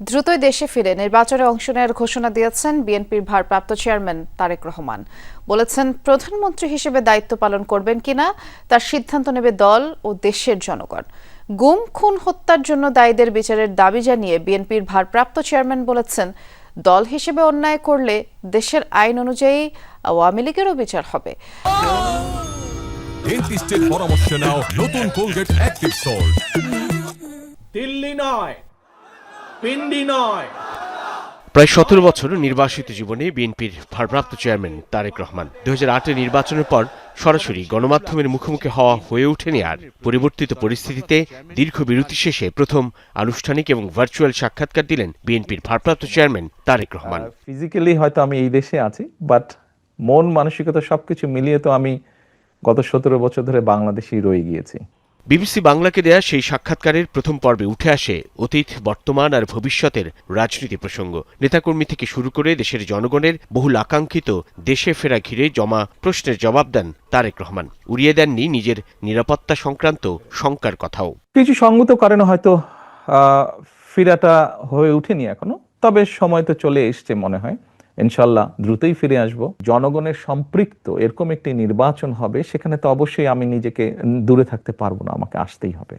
দ্রুতই দেশে ফিরে নির্বাচনে অংশ নেওয়ার ঘোষণা দিয়েছেন বিএনপির ভারপ্রাপ্ত চেয়ারম্যান তারেক রহমান। বলেছেন প্রধানমন্ত্রী হিসেবে দায়িত্ব পালন করবেন কিনা তার সিদ্ধান্ত নেবে দল ও দেশের জনগণ। গুম খুন হত্যার জন্য দায়ীদের বিচারের দাবি জানিয়ে বিএনপির ভারপ্রাপ্ত চেয়ারম্যান বলেছেন দল হিসেবে অন্যায় করলে দেশের আইন অনুযায়ী আওয়ামী লীগেরও বিচার হবে। পরামর্শ নাও নতুন কোলগেট অ্যাক্টিভ সল্ট। দিল্লি নয় পিন্ডি নয়। প্রায় সতেরো বছর নির্বাসিত জীবনে বিএনপির ভারপ্রাপ্ত চেয়ারম্যান তারেক রহমান দু হাজার নির্বাচনের পর সরাসরি গণমাধ্যমের মুখোমুখি হওয়া হয়ে ওঠেনি আর। পরিবর্তিত পরিস্থিতিতে দীর্ঘ বিরতি শেষে প্রথম আনুষ্ঠানিক এবং ভার্চুয়াল সাক্ষাৎকার দিলেন বিএনপির ভারপ্রাপ্ত চেয়ারম্যান তারেক রহমান। ফিজিক্যালি হয়তো আমি এই দেশে আছি বাট মন মানসিকতা সবকিছু মিলিয়ে তো আমি গত সতেরো বছর ধরে বাংলাদেশেই রয়ে গিয়েছি। বিবিসি বাংলাকে দেয়া সেই সাক্ষাৎকারের প্রথম পর্বে উঠে আসে অতীত, বর্তমান আর ভবিষ্যতের রাজনীতি প্রসঙ্গ। নেতাকর্মী থেকে শুরু করে দেশের জনগণের বহুল আকাঙ্ক্ষিত দেশে ফেরা ঘিরে জমা প্রশ্নের জবাব দেন তারেক রহমান। উড়িয়ে দেননি নিজের নিরাপত্তা সংক্রান্ত শঙ্কার কথাও। কিছু সঙ্গত কারণে হয়তো ফেরাটা হয়ে ওঠেনি এখনও, তবে সময় তো চলে এসছে মনে হয়। ইনশাল্লাহ দ্রুতই ফিরে আসব। জনগণের সম্পৃক্ত এরকম একটি নির্বাচন হবে সেখানে তো অবশ্যই আমি নিজেকে দূরে থাকতে পারব না আমাকে আসতেই হবে।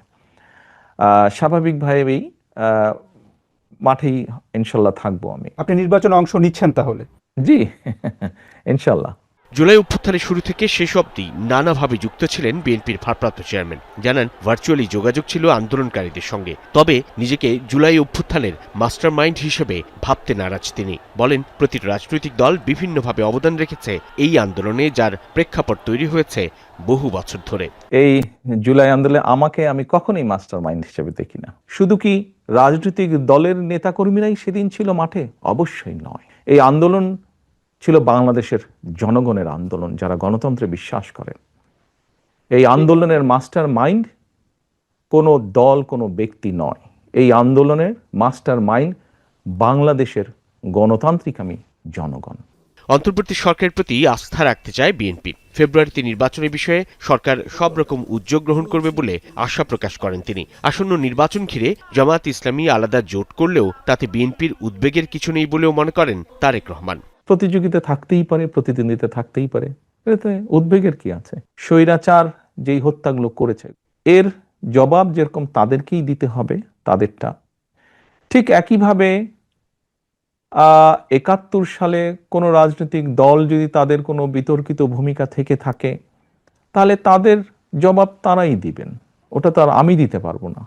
আহ, স্বাভাবিকভাবেই আহ, মাঠেই ইনশাল্লাহ থাকব আমি। আপনি নির্বাচনে অংশ নিচ্ছেন তাহলে? জি ইনশাল্লাহ। জুলাই অভ্যুত্থানের শুরু থেকে শেষ অবধি নানাভাবে যুক্ত ছিলেন বিএনপির ভারপ্রাপ্ত চেয়ারম্যান। জানান, ভার্চুয়ালি যোগাযোগ ছিল আন্দোলনকারীদের সঙ্গে। তবে নিজেকে জুলাই অভ্যুত্থানের মাস্টার মাইন্ড হিসেবে ভাবতে নারাজ তিনি। বলেন প্রতিটি রাজনৈতিক দল বিভিন্নভাবে অবদান রেখেছে এই আন্দোলনে, যার প্রেক্ষাপট তৈরি হয়েছে বহু বছর ধরে। এই জুলাই আন্দোলনে আমাকে আমি কখনোই মাস্টার মাইন্ড হিসেবে দেখি না। শুধু কি রাজনৈতিক দলের নেতাকর্মীরাই সেদিন ছিল মাঠে? অবশ্যই নয়। এই আন্দোলন ছিল বাংলাদেশের জনগণের আন্দোলন যারা গণতন্ত্রে বিশ্বাস করে। এই আন্দোলনের মাস্টার মাইন্ড কোনো দল কোনো ব্যক্তি নয়। এই আন্দোলনের মাস্টার মাইন্ড বাংলাদেশের গণতান্ত্রিক আমি জনগণ। অন্তর্বর্তী সরকারের প্রতি আস্থা রাখতে চায় বিএনপি। ফেব্রুয়ারিতে নির্বাচনের বিষয়ে সরকার সব রকম উদ্যোগ গ্রহণ করবে বলে আশা প্রকাশ করেন তিনি। আসন্ন নির্বাচন ঘিরে জামাত ইসলামী আলাদা জোট করলেও তাতে বিএনপির উদ্বেগের কিছু নেই বলেও মনে করেন তারেক রহমান। প্রতিযোগিতা থাকতেই পারে, প্রতিদ্বন্দ্বিতা থাকতেই পারে। এতে উদ্বেগের কি আছে? স্বৈরাচার যেই হত্যাগুলো করেছে, এর জবাব যেরকম তাদেরকেই দিতে হবে, তাদেরটা। ঠিক একইভাবে একাত্তর সালে কোনো রাজনৈতিক দল যদি তাদের কোনো বিতর্কিত ভূমিকা থেকে থাকে, তাহলে তাদের জবাব তারাই দিবেন। ওটা তো আর আমি দিতে পারব না।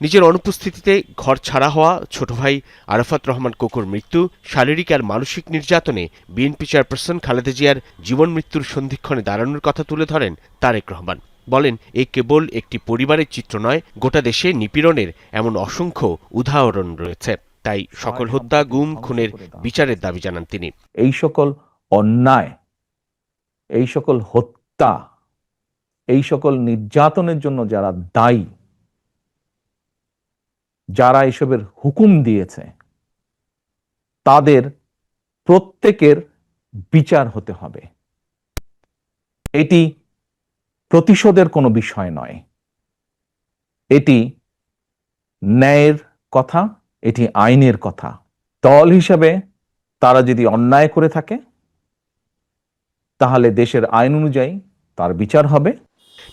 নিজের অনুপস্থিতিতে ঘর ছাড়া হওয়া ছোট ভাই আরাফাত রহমান কোকর মৃত্যু শারীরিক আর মানসিক নির্যাতনে বিএনপি চেয়ারপারসন খালেদা জিয়ার জীবন মৃত্যুর সন্ধিক্ষণে দাঁড়ানোর কথা তুলে ধরেন তারেক রহমান। বলেন এ কেবল একটি পরিবারের চিত্র নয় গোটা দেশে নিপীড়নের এমন অসংখ্য উদাহরণ রয়েছে। তাই সকল হত্যা গুম খুনের বিচারের দাবি জানান তিনি। এই সকল অন্যায় এই সকল হত্যা এই সকল নির্যাতনের জন্য যারা দায়ী যারা এসবের হুকুম দিয়েছে, তাদের প্রত্যেকের বিচার হতে হবে। এটি প্রতিশোধের কোনো বিষয় নয়। এটি ন্যায়ের কথা, এটি আইনের কথা। দল হিসাবে তারা যদি অন্যায় করে থাকে, তাহলে দেশের আইন অনুযায়ী তার বিচার হবে।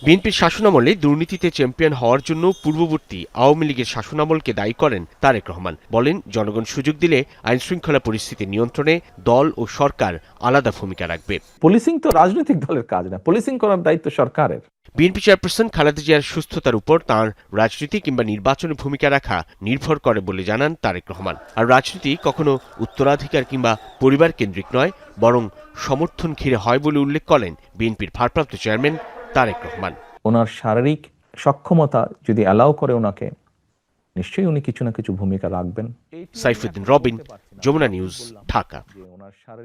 বিএনপির শাসনামলে দুর্নীতিতে চ্যাম্পিয়ন হওয়ার জন্য পূর্ববর্তী আওয়ামী লীগের শাসনামলকে দায়ী করেন তারেক রহমান। বলেন জনগণ সুযোগ দিলে আইন শৃঙ্খলা পরিস্থিতি নিয়ন্ত্রণে দল ও সরকার আলাদা ভূমিকা রাখবে। পুলিশিং তো রাজনৈতিক দলের কাজ না পুলিশিং করার দায়িত্ব সরকারের। বিএনপি চেয়ারপারসন খালেদা জিয়ার সুস্থতার উপর তাঁর রাজনীতি কিংবা নির্বাচনে ভূমিকা রাখা নির্ভর করে বলে জানান তারেক রহমান। আর রাজনীতি কখনো উত্তরাধিকার কিংবা পরিবার কেন্দ্রিক নয় বরং সমর্থন ঘিরে হয় বলে উল্লেখ করেন বিএনপির ভারপ্রাপ্ত চেয়ারম্যান তারেক রহমান। ওনার শারীরিক সক্ষমতা যদি অ্যালাউ করে ওনাকে নিশ্চয়ই উনি কিছু না কিছু ভূমিকা রাখবেন। সাইফুদ্দিন রবিন যমুনা নিউজ ঢাকা। ওনার শারীরিক